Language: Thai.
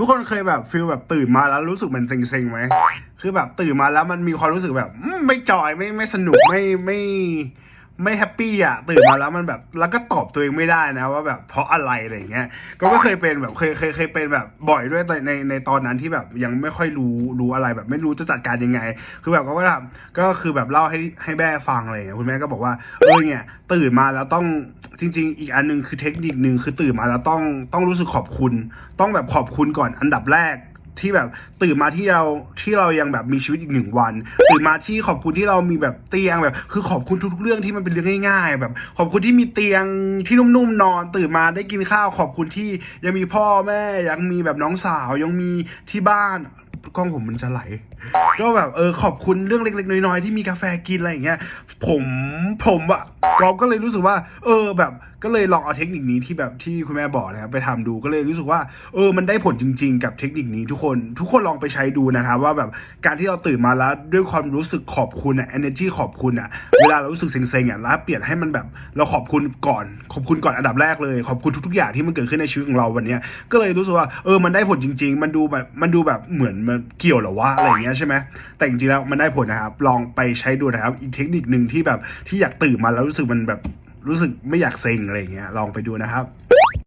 ทุกคนเคยแบบฟีลแบบตื่นมาแล้วรู้สึกมันเซ็งๆไหมคือแบบตื่นมาแล้วมันมีความรู้สึกแบบไม่จอยไม่ไม่สนุกไม่ไม่ไม่แฮปปี้อะตื่นมาแล้วมันแบบแล้วก็ตอบตัวเองไม่ได้นะว่าแบบเพราะอะไรอะไรเงี้ยก็ก็เคยเป็นแบบเคยเคยเคยเป็นแบบบ่อยด้วยในในในตอนนั้นที่แบบยังไม่ค่อยรู้รู้อะไรแบบไม่รู้จะจัดการยังไง คือแบบเขาก็ทำก็คือแบบเล่าให้ให้แม่ฟังอะไรอย่างเงี้ยคุณแม่ก็บอกว่าเออเนี่ยตื่นมาแล้วต้อง จริง ๆ อีกอันหนึ่งคือเทคนิคหนึ่งคือตื่นมาแล้วต้องต้องรู้สึกขอบคุณ ต้องแบบขอบคุณก่อนอันดับแรก ที่แบบตื่นมาที่เราที่เรายังแบบมีชีวิตอีกหนึ่งวัน ตื่นมาที่ขอบคุณที่เรามีแบบเตียงแบบ คือขอบคุณทุกๆเรื่องที่มันเป็นเรื่องง่าย ๆ แบบ ขอบคุณที่มีเตียงที่นุ่มๆนอน ตื่นมาได้กินข้าว ขอบคุณที่ยังมีพ่อแม่ยังมีแบบน้องสาวยังมีที่บ้านกล้องผมมันจะไหล ก็แบบเออขอบคุณเรื่องเล็ก ๆ น้อยๆที่มีกาแฟกินอะไรอย่างเงี้ยผมผมอะกอฟก็เลยรู้สึกว่า เออแบบก็เลยลองเอาเทคนิคนี้ที่แบบที่คุณแม่บอกนะครับไปทำดูก็เลยรู้สึกว่า เออมันได้ผลจริง ๆ กับเทคนิคนี้ทุกคนทุกคนลองไปใช้ดูนะครับว่าแบบการที่เราตื่นมาแล้วด้วยความรู้สึกขอบคุณอะ energy ขอบคุณอะเวลาเรารู้สึกเซ็งๆอะแล้วเปลี่ยนให้มันแบบเราขอบคุณก่อน ขอบคุณก่อนอันดับแรกเลย ขอบคุณทุกๆอย่างที่มันเกิดขึ้นในชีวิตของเราวันนี้ก็เลยรู้สึกว่าเออมันได้ผลจริง ๆ มันดูแบบมันดูแบบเหมือนมันเกี่ยวหรอวะอะไรอย่างเงี้ยใช่ไหมแต่จริงๆแล้วมันได้ผลนะครับลองไปใช้ดูนะครับอีกเทคนิคหนึ่งที่แบบที่อยากตื่นมาแล้วรู้สึกมันแบบรู้สึกไม่อยากเซ็งอะไรอย่างเงี้ยลองไปดูนะครับ